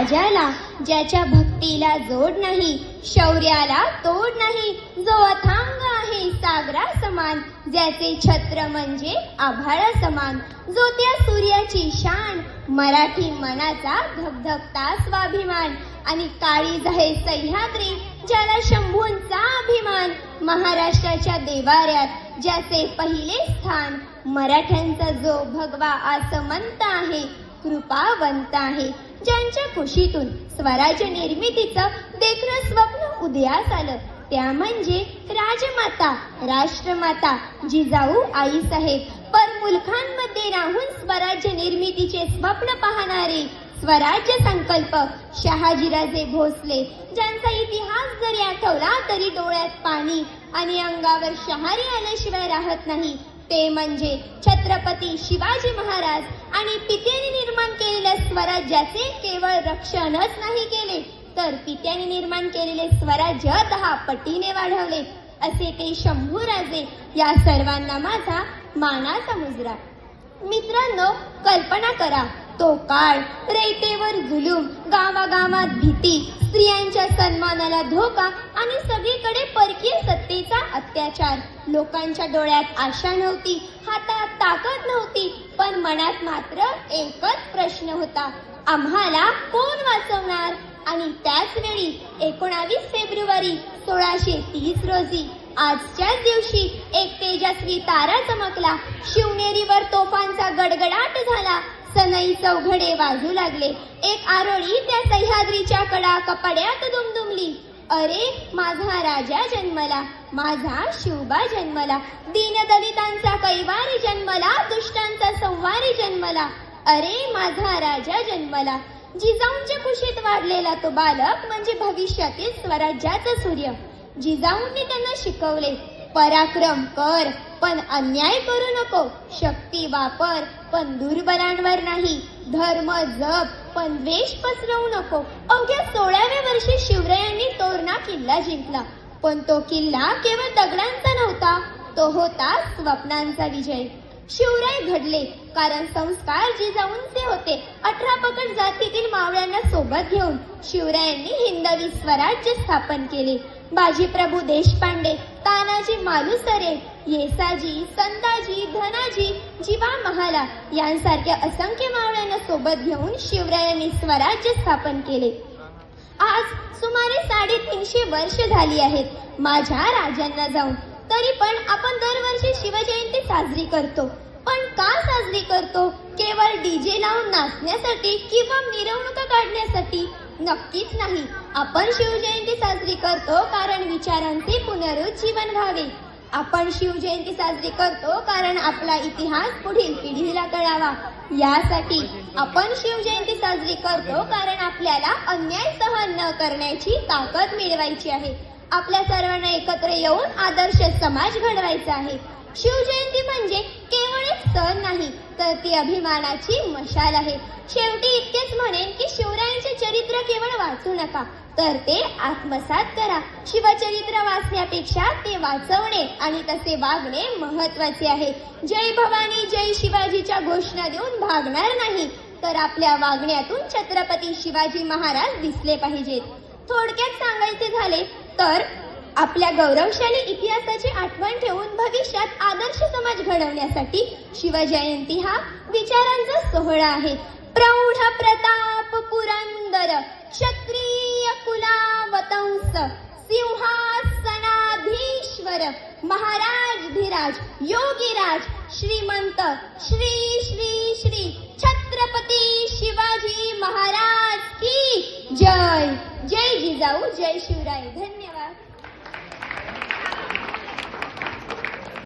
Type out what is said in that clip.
राजाला ज्याच्या भक्तीला जोड नाही शौर्याला तोड नाही जो अथांग आहे सागरा समान ज्याचे छत्र म्हणजे आभाळा समान जो त्या सूर्याची शान मराठी मनाचा धगधगता स्वाभिमान आणि काळीज आहे सह्याद्री ज्याला शंभूंचा अभिमान महाराष्ट्राच्या देवाऱ्यात ज्याचे पहिले स्थान मराठ्यांचा जो भगवा आसमंत आहे कृपावंत आहे. ज्यांच्या कुशीतून स्वराज्य निर्मितीचं देखणं स्वप्न उदयास आलं. त्या म्हणजे राजमाता राष्ट्रमाता जिजाऊ आईसाहेब. पर मुलखांमध्ये राहून स्वराज्य निर्मितीचे स्वप्न पाहणारे स्वराज्य संकल्प शहाजीराजे भोसले. ज्यांचा इतिहास जरी आठवला तरी डोळ्यात पाणी आणि अंगावर शहारी आल्याशिवाय राहत नाही. ते म्हणजे छत्रपती शिवाजी महाराज आणि पित्याने केलेल्या स्वराज्याचे केवळ रक्षणच नाही केले तर पित्याने निर्माण केलेले स्वराज्य दहा पटीने वाढवले. असे ते शंभूराजे या सर्वांना माझा मानाचा मुजरा. मित्रांनो कल्पना करा तो काळ रयतेवर जुलूम गावागावात भीती स्त्रियांच्या सन्मानाला धोका आणि सगळीकडे परकीय सत्तेचा अत्याचार. लोकांच्या डोळ्यात आशा नव्हती हातात ताकद नव्हती पण मनात मात्र एकच प्रश्न होता. आम्हाला कोण वाचवणार? आणि त्याच वेळी एकोणावीस फेब्रुवारी सोळाशे तीस रोजी आजच्याच दिवशी एक तेजस्वी तारा चमकला. शिवनेरीवर तोफांचा गडगडाट झाला. सनई चौघडे वाजू लागले. एक आरोळी त्या सह्याद्रीच्या कडा कपड्यात दुमदुमली. अरे माझा राजा जन्मला माझा शिवबा जन्मला दीनदलितांचा कैवारी जन्मला दुष्टांचा संवारी जन्मला. अरे माझा राजा जन्मला. जिजाऊंच्या कुशीत वाढलेला तो बालक म्हणजे भविष्यातील स्वराज्याचा सूर्य. जिजाऊंनी त्यांना शिकवले पराक्रम कर. पण अन्याय करू नको. शक्ती वापर पण दुर्बलांवर नाही. धर्म जप पण द्वेष पसरवू नको. अवघ्या सोळाव्या वर्षी शिवरायांनी तोरणा किल्ला जिंकला. पण तो किल्ला केवळ दगडांचा नव्हता तो होता स्वप्नांचा विजय. शिवराय घडले. कारण संस्कार जिजाऊंचे होते. अठरा पकड जातीतील मावळ्यांना सोबत घेऊन शिवरायांनी हिंदवी स्वराज्य स्थापन केले. बाजीप्रभू देशपांडे तानाजी मालुसरे येसाजी संताजी धनाजी जीवा महाला यांसारख्या असंख्य मावळ्यांना सोबत घेऊन शिवरायांनी स्वराज्य स्थापन केले. आज सुमारे साडेतीनशे वर्ष झाली आहेत. माझ्या राजांना जाऊन. तरी पण आपण दरवर्षी साजरी करतो. पण का साजरी करतो? केवळ डीजे लावून नाचण्यासाठी किंवा मिरवणुका काढण्यासाठी? नक्कीच नाही. आपण शिवजयंती साजरी करतो कारण विचारांचे पुनरुज्जीवन व्हावे. आपण शिवजयंती साजरी करतो कारण आपला इतिहास पुढील पिढीला कळावा. यासाठी आपण शिवजयंती साजरी करतो कारण आपल्याला अन्याय सहन न करण्याची ताकद मिळवायची आहे. आपल्या सर्वांना एकत्र येऊन आदर्श समाज घडवायचा आहे. शिवजयंती म्हणजे केवळ एक सण नाही तर ती अभिमानाची मशाल आहे. शेवटी इतकेच म्हणेन की शिवरायांचे चरित्र केवळ वाचू नका तर ते आत्मसात करा. शिवचरित्र वाचण्यापेक्षा ते वाचवणे आणि तसे वागणे महत्त्वाचे आहे. जय भवानी जय शिवाजीच्या घोषणा देऊन भागणार नाही तर आपल्या वागण्यातून छत्रपती शिवाजी महाराज दिसले पाहिजेत. थोडक्यात सांगायचे झाले तर आपल्या गौरवशाली इतिहासाची आठवण ठेवून भविष्यात आदर्श समाज घडवण्यासाठी शिवजयंती हा विचारांचा सोहळा आहे. प्रौढ प्रताप पुरंदर क्षत्रिय कुलावतंस सिंहासनाधीश्वर महाराज धीराज योगीराज श्रीमंत श्री श्री श्री छत्रपती शिवाजी महाराज की जय. जय जिजाऊ जय शिवराय. धन्यवाद.